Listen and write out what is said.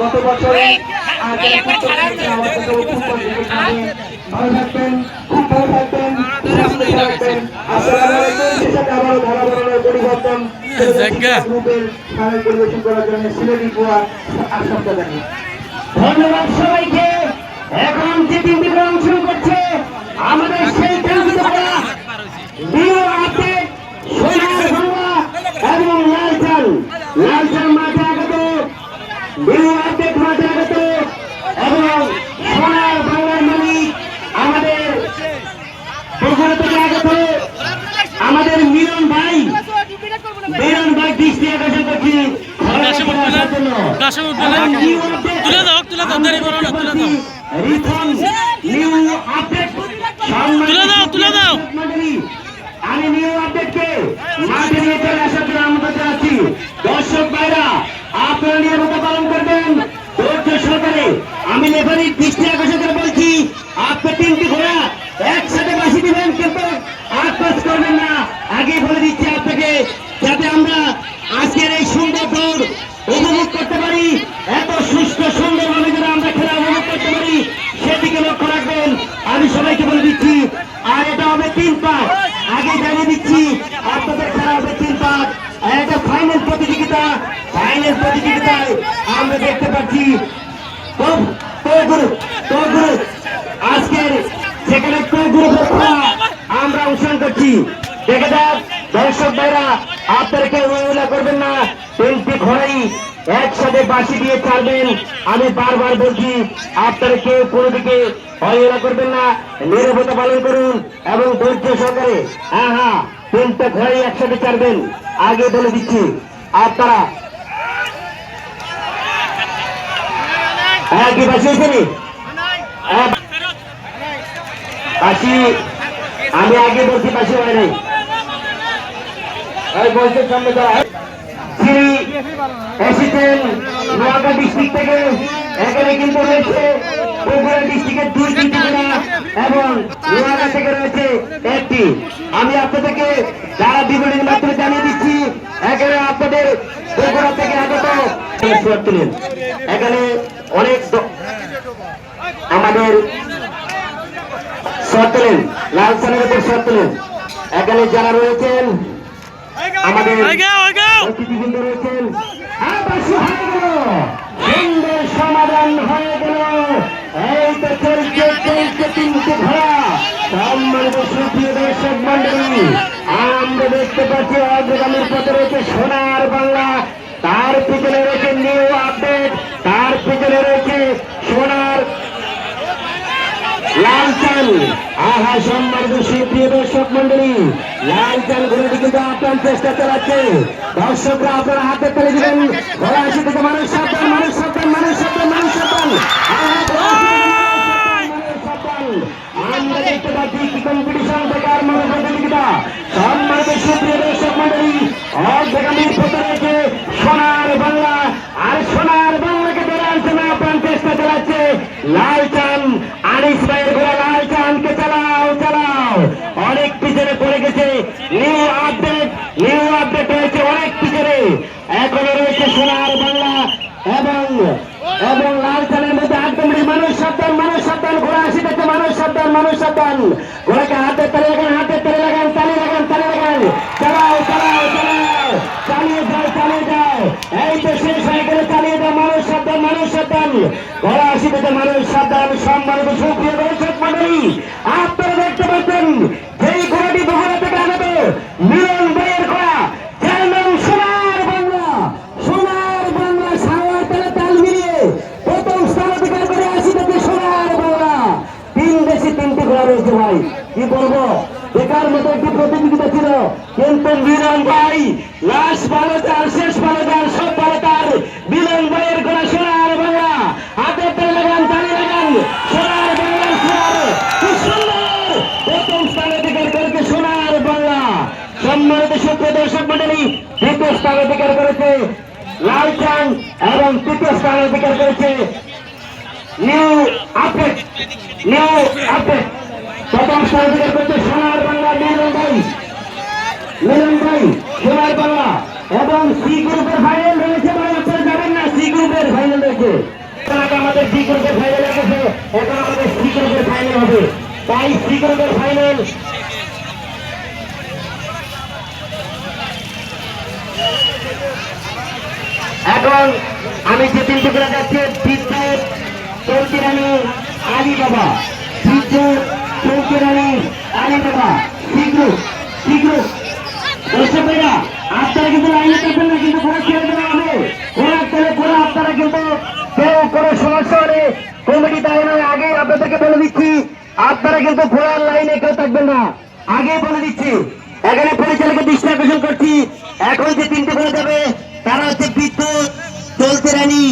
গত বছরে ভালো থাকবেন খুব ভালো থাকবেন আসসালামু আলাইকুম পরিবর্তন পরিবেশন করার জন্য সিলেটি গোয়া আসাম জানি ধন্যবাদ সবাইকে। এখন যে তিনটি গ্রাম শুরু করছে আমাদের সেই খেলা বিও আপডেট সোনার বাংলা এবং লালচাল লালচাল মাঠে আগত আপডেট মাঠে আগত এবং সোনার বাংলার মালিক আমাদের বগুড়া থেকে আগত আমাদের মিলন ভাই মিলন ভাই দৃষ্টি আকর্ষণ করছি তুলে, দাও, দাও, দাও। রিফন নিউ আপডেট তুলে দাও, তুলে দাও। আমি নিউ আপডেটকে মাঠে নিয়ে চলে আসার জন্য আমরা চাচ্ছি দর্শক ভাইরা আপনারা নিয়মিত পালন করবেন ধৈর্য সহকারে আমি দৃষ্টি আকর্ষণ করে বলছি আপনি তিনটি ঘোড়া। একসাথে বাসি দিবেন, কিন্তু আত্মস করবেন না। আগে বলে দিচ্ছি আপনাকে, যাতে আমরা আজকের এই সুন্দর দৌড় উপভোগ করতে পারি। এত সুস্থ, সুন্দরভাবে যেন আমরা খেলা উপভোগ করতে পারি, সেদিকে লক্ষ্য রাখবেন। আমি সবাইকে বলে দিচ্ছি, আর এটা হবে তিন পাক। আগে জানিয়ে দিচ্ছি, আপনাদের খেলা হবে তিন আর এটা ফাইনাল প্রতিযোগিতা ফাইনাল প্রতিযোগিতায় আমরা দেখতে পাচ্ছি, খুব তো গ্রুপ তো গ্রুপ আজকের যেখানে তো গ্রুপের খেলা আমরা অনুসরণ করছি। দেখে যাক দর্শক আপনারা কেউ অবহেলা করবেন না। তিনটি ঘোড়াই একসাথে বাসি দিয়ে ছাড়বেন। আমি বারবার বলছি, আপনারা কেউ কোনো দিকে অবহেলা করবেন না। নিরবতা পালন করুন এবং ধৈর্য সহকারে হ্যাঁ হ্যাঁ তিনটা ঘোড়াই একসাথে ছাড়বেন। আগে বলে দিচ্ছি, আপনারা কি হ্যাঁ, আমি আগে বলছি বাসি হয় নাই। বলছেন সামনে শ্রী এসেছেন ডিস্ট্রিক্ট থেকে। এখানে কিন্তু রয়েছে বগুড়া ডিস্ট্রিক্টের এবং নোয়াখা থেকে রয়েছে একটি। আমি আপনাদেরকে যারা বিবরণীর মাধ্যমে জানিয়ে দিচ্ছি এখানে আপনাদের বগুড়া থেকে আগত। এখানে অনেক আমাদের শট তোলেন লাল সালের উপর শট তোলেন এখানে যারা রয়েছেন আমাদের। অতিথিবৃন্দ রয়েছেন। হয়ে সুন্দর সমাধান হয়ে গেল। এই তো চলছে চলছে তিনটে ঘোড়া। সম্মানিত সুপ্রিয় দর্শক মন্ডলী আমরা দেখতে পাচ্ছি অগ্রগামীর পথে রয়েছে সোনার বাংলা। তার পিছনে রয়েছে নিউ আপডেট তার পিছনে রয়েছে সোনার লালচান। আহা, সম্মানিত সুপ্রিয় দর্শক মন্ডলী লালচান ঘোড়াটি কিন্তু আপ্রাণ চেষ্টা চালাচ্ছে। দর্শকরা আপনারা হাতে তুলে দিবেন ঘোড়া আসি থেকে মানুষ সাবধান মানুষ সাবধান মানুষ সাবধান মানুষ সাবধান। আমরা দেখতে পাচ্ছি কম্পিটিশন থেকে আর মানুষ সম্মানিত সুপ্রিয় দর্শক মন্ডলী অর্ধগামীর পথে রয়েছে সোনার বাংলা আর সোনার বাংলাকে ধরে আনছে না আপ্রাণ চেষ্টা চালাচ্ছে লাল চান আনিস ভাইয়ের ঘোড়া লাল চানকে চালাও চালাও অনেক পিছনে পড়ে গেছে নিউ আপডেট নিউ আপডেট রয়েছে অনেক পিছনে এখনও রয়েছে সোনার বাংলা এবং এবং লাল চালের মধ্যে একদম মানুষ সাবধান মানুষ সাবধান, ঘোড়া আসি দেখছে মানুষ সাবধান মানুষ সাবধান। ঘোড়াকে হাতে তালে লাগান, হাতে তালে লাগান তালি লাগান তালি লাগান। চালাও চালাও মানুষ সাবধান মানুষ সাবধান। ঘোড়া আসি মানুষ সুপ্রিয় দর্শক মন্ডলী আপনারা দেখতে পাচ্ছেন যেই ঘোড়াটি বগুড়া থেকে আনবে মিলন ভাইয়ের ঘোড়া যার নাম সোনার বাংলা সোনার বাংলা সাওয়ার তালে তাল মিলিয়ে প্রথম স্থান অধিকার করে আসি দেখে সোনার বাংলা তিন দেশে তিনটি ঘোড়া রয়েছে ভাই, কি বলব বেকার মতো একটি প্রতিযোগিতা ছিল। কিন্তু মিলন ভাই, লাশ ভালো তার শেষ ভালো তার সব ভালো তার মিলন ভাইয়ের ঘোড়া সোনার বাংলা। হাতে তালে লাগান, তালি লাগান, সোনার বাংলা, সোনার। সুন্দর! প্রথম স্থান অধিকার করেছে সোনার বাংলা। সম্মানিত সুপ্রিয় দর্শক মন্ডলী দ্বিতীয় স্থান অধিকার করেছে লাল চান এবং তৃতীয় স্থান অধিকার করেছে নিউ আপডেট নিউ আপডেট। প্রথম স্থান অধিকার সোনার বাংলা সোনার বাংলা। এবং সি ফাইনাল রয়েছে ভাই আপনারা আমাদের সি গ্রুপের ফাইনাল রয়েছে। এখন আমাদের সি গ্রুপের ফাইনাল হবে। তাই সি গ্রুপের ফাইনাল এখন আমি যে তিনটি করে যাচ্ছি বিদ্যুৎ চৌকি রানী আলী বাবা বিদ্যুৎ চৌকি রানী আলী বাবা শীঘ্র শীঘ্র দর্শকেরা আপনারা কিন্তু কেউ কোনো সমস্যা হলে তাই নয় আগে আপনাদেরকে বলে দিচ্ছি, আপনারা কিন্তু ঘোরার লাইনে কেউ থাকবেন না। আগে বলে দিচ্ছি, এখানে পরিচালকের দৃষ্টি আকর্ষণ করছি। এখন যে তিনটে ঘোরা যাবে, তারা হচ্ছে বিদ্যুৎ, চলতে রানী